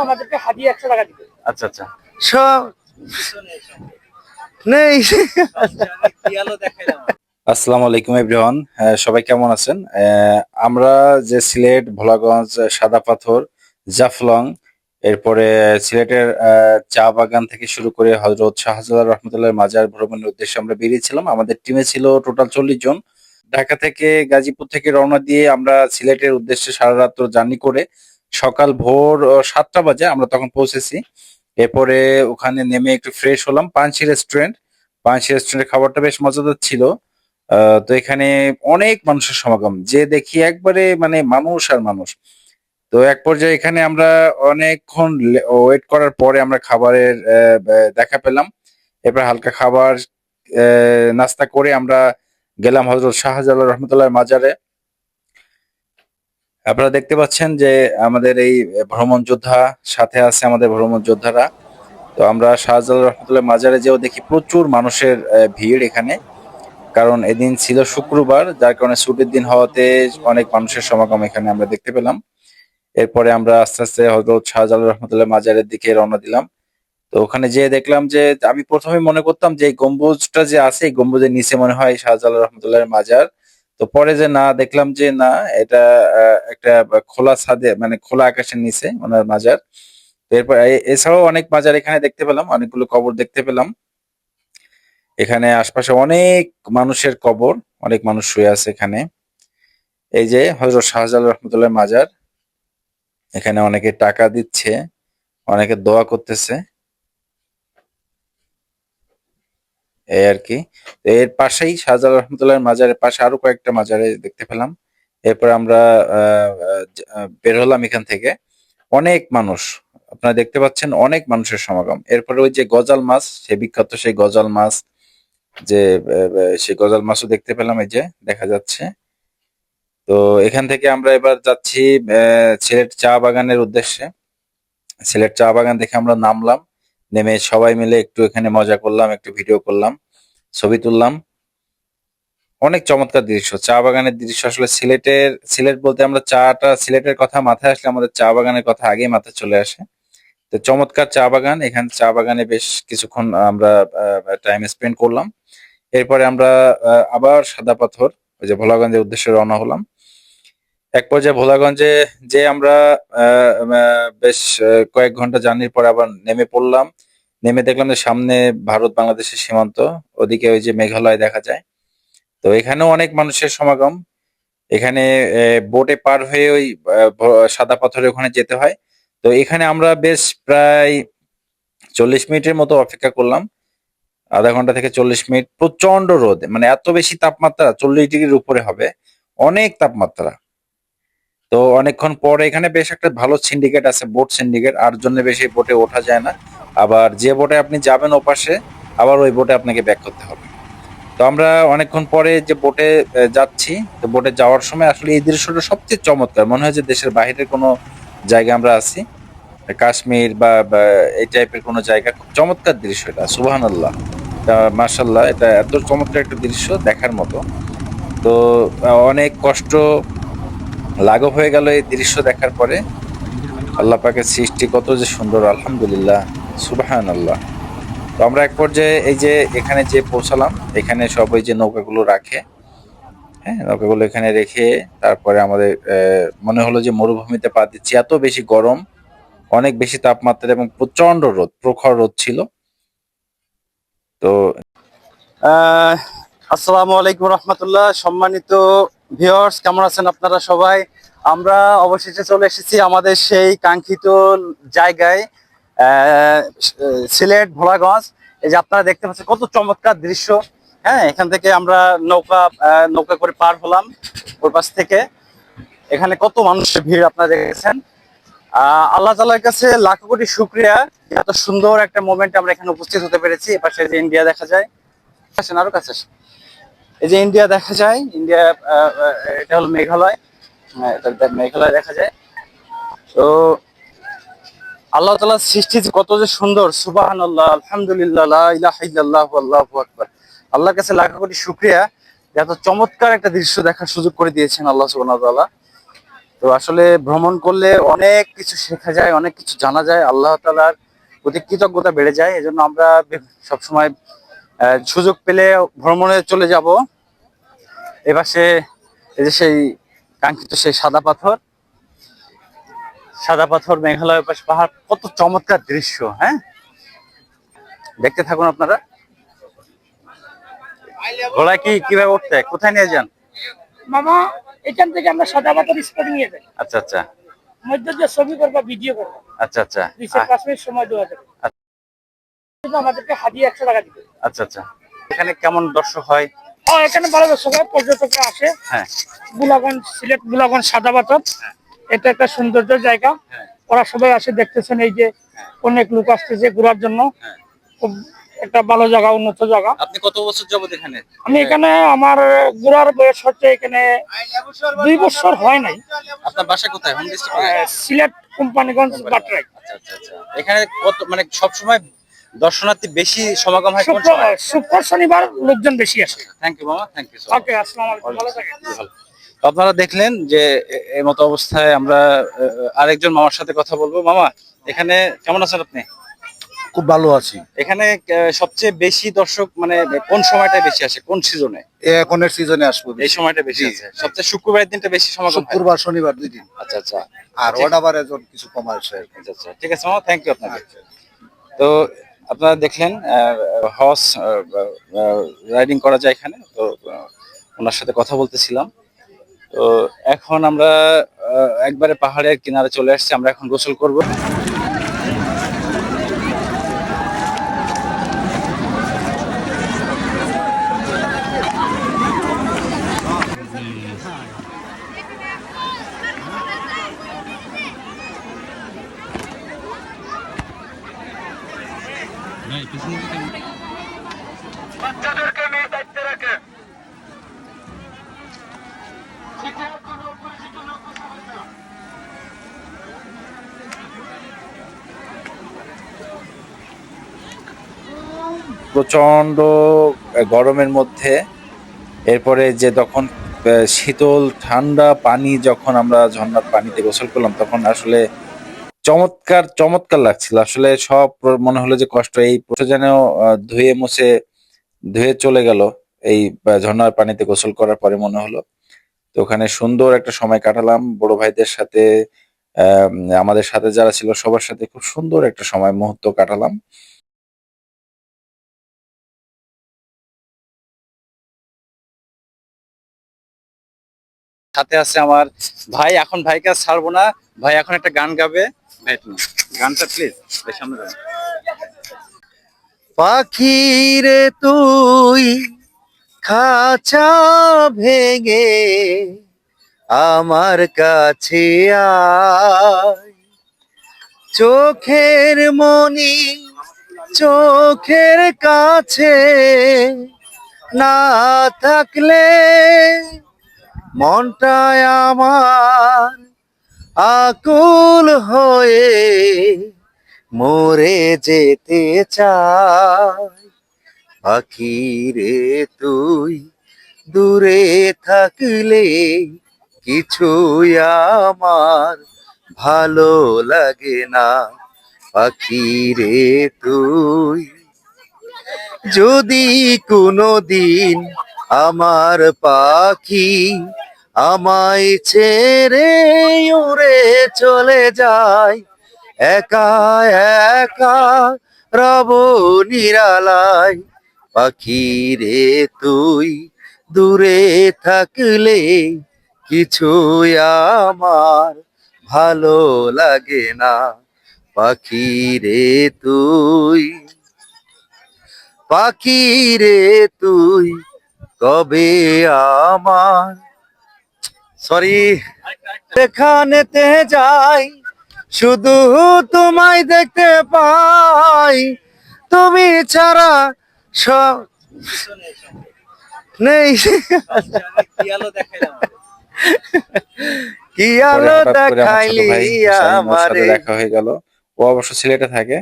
আমাদেরকে হাদিয়ে একশো টাকা দিবে। আচ্ছা আচ্ছা। সব নেই। আসসালামু আলাইকুম এভরিওয়ান। সবাই কেমন আছেন? আহ, আমরা যে সিলেট ভোলাগঞ্জ সাদা পাথর জাফলং এরপরে সিলেটের আহ, চা বাগান থেকে শুরু করে হজরত শাহজালাল রহমতুল্লাহ মাজার ভ্রমণের উদ্দেশ্যে আমরা বেরিয়েছিলাম। আমাদের টিমে ছিল টোটাল চল্লিশ জন। ঢাকা থেকে গাজীপুর থেকে রওনা দিয়ে আমরা সিলেটের উদ্দেশ্যে সারা রাত্র জার্নি করে সকাল ভোর সাতটা বাজে আমরা তখন পৌঁছেছি। এরপরে ওখানে নেমে একটু ফ্রেশ হলাম। পাঞ্চি রেস্টুরেন্ট পাঞ্চি রেস্টুরেন্টের খাবারটা বেশ মজাদার ছিল। তো এখানে অনেক মানুষের সমাগম। যে দেখি একবারে মানে মানুষ আর মানুষ। তো এক পর্যায়ে এখানে আমরা অনেকক্ষণ ওয়েট করার পরে আমরা খাবারের দেখা পেলাম। এরপর হালকা খাবার নাস্তা করে আমরা গেলাম হজরত শাহজালাল রহমতুল্লাহ মাজারে। আপনারা দেখতে পাচ্ছেন যে আমাদের এই ভ্রমণ যোদ্ধা সাথে আছে আমাদের ভ্রমণ যোদ্ধারা। তো আমরা শাহজালাল রহমতুল্লাহ মাজারে যেও দেখি প্রচুর মানুষের ভিড় এখানে। কারণ এদিন ছিল শুক্রবার, যার কারণে ছুটির দিন হওয়াতে অনেক মানুষের সমাগম এখানে আমরা দেখতে পেলাম। এরপরে আমরা আস্তে আস্তে হজরত শাহজালাল রহমতুল্লাহ মাজারের দিকে রওনা দিলাম। তো ওখানে যেয়ে দেখলাম যে, আমি প্রথমে মনে করতাম যে গম্বুজটা যে আছে গম্বুজের নিচে মনে হয় শাহজালাল রহমতুল্লাহ মাজার। তো পরে যে না, দেখলাম যে না, এটা একটা খোলা ছাদে মানে খোলা আকাশের নিচে ওনার মাজার। এরপর এছাড়াও অনেক মাজার এখানে দেখতে পেলাম, অনেকগুলো কবর দেখতে পেলাম। এখানে আশপাশে অনেক মানুষের কবর, অনেক মানুষ শুয়ে আছে এখানে। এই যে হজরত শাহজালাল রহমতুল্লাহ মাজার, এখানে অনেকে টাকা দিচ্ছে, অনেকে দোয়া করতেছে। এই আর কি। এর পাশেই শাহজালাল রহমতুল্লাহ মাজারের পাশে আরও কয়েকটা মাজারে দেখতে পেলাম। এরপর আমরা বের হলাম এখান থেকে। অনেক মানুষ, আপনারা দেখতে পাচ্ছেন অনেক মানুষের সমাগম। এরপরে ওই যে গজাল মাছ, সে বিখ্যাত সেই গজাল মাছ, যে সেই গজাল মাছও দেখতে পেলাম এই যে, দেখা যাচ্ছে। তো এখান থেকে আমরা এবার যাচ্ছি সিলেট চা বাগানের উদ্দেশ্যে। সিলেট চা বাগান দেখে আমরা নামলাম, নেমে সবাই মিলে একটু এখানে মজা করলাম, একটু ভিডিও করলাম। ছবি তুললাম। অনেক চমৎকার দৃশ্য। চা বাগানের দৃশ্য আসলে সিলেটের, সিলেট বলতে আমরা চাটা সিলেটের কথা মাথায় আসলে আমাদের চা বাগানের কথা আগেই মাথায় চলে আসে। তো চমৎকার চা বাগান। এখানে চা বাগানে বেশ কিছুক্ষণ আমরা টাইম স্পেন্ড করলাম। এরপরে আমরা আবার সাদা পাথর, ওই যে ভোলাগঞ্জের উদ্দেশ্যে রওনা হলাম। এক পর্যায়ে ভোলাগঞ্জে যে আমরা বেশ কয়েক ঘণ্টা জার্নির পরে আবার নেমে পড়লাম। নেমে দেখলাম যে সামনে ভারত বাংলাদেশের সীমান্ত, ওদিকে ওই যে মেঘালয় দেখা যায়। তো এখানেও অনেক মানুষের সমাগম। এখানে বোটে পার হয়ে ওই সাদা পাথরের ওখানে যেতে হয়। তো এখানে আমরা বেশ প্রায় চল্লিশ মিনিটের মতো অপেক্ষা করলাম। আধা ঘণ্টা থেকে চল্লিশ মিনিট। প্রচণ্ড রোদ। মানে এত বেশি তাপমাত্রা, চল্লিশ ডিগ্রির উপরে হবে। অনেক তাপমাত্রা। তো অনেকক্ষণ পরে এখানে বেশ একটা ভালো সিন্ডিকেট আছে বোট সিন্ডিকেট আর জন্য বেশি বোটে ওঠা যায় না। আবার যে বোটে আপনি যাবেন ওপাশে, আবার ওই বোটে আপনাকে ব্যাক করতে হবে। তো আমরা অনেকক্ষণ পরে যে বোটে যাচ্ছি, তো বোটে যাওয়ার সময় আসলে এই দৃশ্যটা সবচেয়ে চমৎকার। মনে হয় যে দেশের বাইরের কোনো জায়গায় আমরা আছি। কাশ্মীর বা বা এই টাইপের কোনো জায়গা, খুব চমৎকার দৃশ্য এটা সুবাহান আল্লাহ মার্শাল্লাহ এটা এত চমৎকার একটা দৃশ্য দেখার মতো। তো অনেক কষ্ট, লাঘব হয়ে গেল এই দৃশ্য দেখার পরে। আল্লাহ পাকের সৃষ্টি কত যে সুন্দর আলহামদুলিল্লাহ সুবাহান আল্লাহ তো আমরা এক পর্যায়ে এই যে এখানে যে পৌঁছালাম এখানে সব ওই যে নৌকাগুলো রাখে হ্যাঁ নৌকাগুলো এখানে রেখে তারপরে আমাদের মনে হলো যে মরুভূমিতে পা দিচ্ছি। এত বেশি গরম অনেক বেশি তাপমাত্রা এবং প্রচণ্ড রোদ প্রখর রোদ ছিল। তো আহ, আসসালামু আলাইকুম রহমতুল্লাহ। সম্মানিত ভিউয়ার্স কেমন আছেন আপনারা সবাই? আমরা অবশেষে চলে এসেছি আমাদের সেই কাঙ্ক্ষিত জায়গায় সিলেট ভোলাগঞ্জ। এই যে আপনারা দেখতে পাচ্ছেন কত চমৎকার দৃশ্য। হ্যাঁ এখান থেকে আমরা নৌকা নৌকা করে পার হলাম ওর পাশ থেকে। এখানে কত মানুষের ভিড় আপনারা দেখেছেন। আল্লাহ তালার কাছে লাখ কোটি শুক্রিয়া। এত সুন্দর একটা মোমেন্ট আমরা এখানে উপস্থিত হতে পেরেছি। এপাশে যে ইন্ডিয়া দেখা যায়। আসেন আরও কাছে এই যে ইন্ডিয়া দেখা যায়। ইন্ডিয়া এটা হলো মেঘালয়। হ্যাঁ, এটা মেঘালয় দেখা যায়। তো আল্লাহ তালার সৃষ্টি কত যে সুন্দর সুবাহান আল্লাহ আলহামদুলিল্লাহ ইলাহা আল্লাহু আল্লাহর কাছে লাখ কোটি শুক্রিয়া এত চমৎকার একটা দৃশ্য দেখার সুযোগ করে দিয়েছেন আল্লাহ ওয়া তো আসলে ভ্রমণ করলে অনেক কিছু শেখা যায় অনেক কিছু জানা যায় আল্লাহ তালার প্রতি কৃতজ্ঞতা বেড়ে যায়। এজন্য আমরা সবসময় সুযোগ পেলে ভ্রমণে চলে যাব। এপাশে এই যে সেই কাঙ্ক্ষিত সেই সাদা পাথর। সাদা পাথর মেঘালয় পাশে পাহাড় কত চমৎকার দৃশ্য হ্যাঁ? দেখতে থাকুন আপনারা। ঘোড়ায় কি কীভাবে উঠতে? কোথায় নিয়ে যান? মামা এখান থেকে আমরা সাদা পাথর স্পট নিয়ে যাই। আচ্ছা আচ্ছা। মধ্যে যে ছবি করবা ভিডিও করবা। আচ্ছা আচ্ছা। আহ, পাঁচ মিনিট সময় দেওয়া যাবে। কিন্তু আমাদেরকে হাজিয়ে একশো টাকা দিবে। আচ্ছা আচ্ছা। এখানে কেমন দর্শক হয়? ও এখানে ভালো হয়, পর্যটকরা আসে। হ্যাঁ। গুলাগঞ্জ সিলেট গুলাগঞ্জ সাদা পাথর এটা একটা সৌন্দর্য জায়গা। হ্যাঁ। ওরা সবাই আসে দেখতেছেন এই যে অনেক লোক আসতেছে ঘোরার জন্য। হ্যাঁ। খুব একটা ভালো জায়গা উন্নত জায়গা। আপনি কত বছর যাবত এখানে? আমি এখানে আমার ঘোরার বয়স হচ্ছে এখানে দুই বছর হয় নাই। আপনার বাসা কোথায়? Home district Sylhet Companiganj Batrai. আচ্ছা আচ্ছা আচ্ছা। এখানে কত মানে সব সময় দর্শনার্থী বেশি সমাগম হয় কোন সময়? শুক্র শনিবার লোকজন বেশি আসে। থ্যাংক ইউ মামা থ্যাংক ইউ ওকে আসসালামু আলাইকুম ভালো থাকেন। আপনারা দেখলেন যে এই মতো অবস্থায় আমরা আহ, আরেকজন মামার সাথে কথা বলব। মামা এখানে কেমন আছেন আপনি? খুব ভালো আছি। এখানে সবচেয়ে বেশি দর্শক মানে কোন সময়টা বেশি আসে? কোন সিজনে এই এখনের সিজনে আসব এই সময়টা বেশি আছে সবচেয়ে শুক্রবারের দিনটা বেশি সমাগম হয়? শুক্রবার শনিবার দুই দিন। আচ্ছা আচ্ছা। আর ওটা বারে কিছু কম আসে আচ্ছা আচ্ছা। ঠিক আছে মামা। থ্যাংক ইউ আপনাকে। তো আপনারা দেখলেন হর্স রাইডিং করা যায় এখানে, তো ওনার সাথে কথা বলতেছিলাম। তো এখন আমরা একবারে পাহাড়ের কিনারে চলে আসছি, আমরা এখন গোসল করব। প্রচণ্ড গরমের মধ্যে। এরপরে যে তখন শীতল, ঠান্ডা পানি যখন আমরা ঝর্ণার পানিতে গোসল করলাম, তখন আসলে চমৎকার চমৎকার লাগছিল। আসলে সব মনে হলো যে কষ্ট। এই যেন ধুয়ে মুছে, ধুয়ে চলে গেল। এই ঝর্ণার পানিতে গোসল করার পরে মনে হলো। তো ওখানে সুন্দর একটা সময় কাটালাম। বড় ভাইদের সাথে আমাদের সাথে যারা ছিল সবার সাথে খুব সুন্দর একটা সময়, মুহূর্ত কাটালাম। সাথে আছে আমার ভাই। এখন ভাইকে ছাড়বো না। ভাই এখন একটা গান গাবে। গানটা প্লিজ সামনে যান। পাখি তুই খাঁচা ভেঙে আমার কাছে চোখের মনি চোখের কাছে না থাকলে মনটায় আমার আকুল হয়ে মরে যেতে চাই পাখি তুই দূরে থাকলে কিছুই আমার ভালো লাগে না। পাখি রে তুই যদি কোনো দিন আমার পাখি আমায় ছেড়ে উড়ে চলে যায়। একা একা রব নিরালায়। পাখি রে, তুই দূরে থাকলে কিছুই আমার ভালো লাগে না। পাখি রে, তুই, পাখি রে, তুই কবে আমার। সরি এখানেতে যাই শুধু তোমায় দেখতে পাই। তুমি ছাড়া সব নেই। কি আলো দেখাইলি আমারে? দেখা হয়ে গেল। ও অবশ্য সিলেটে থাকে।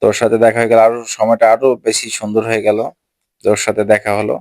তোর সাথে দেখা হয়ে গেল। আরও সময়টা আরও বেশি সুন্দর হয়ে গেল। তোর সাথে দেখা হলো।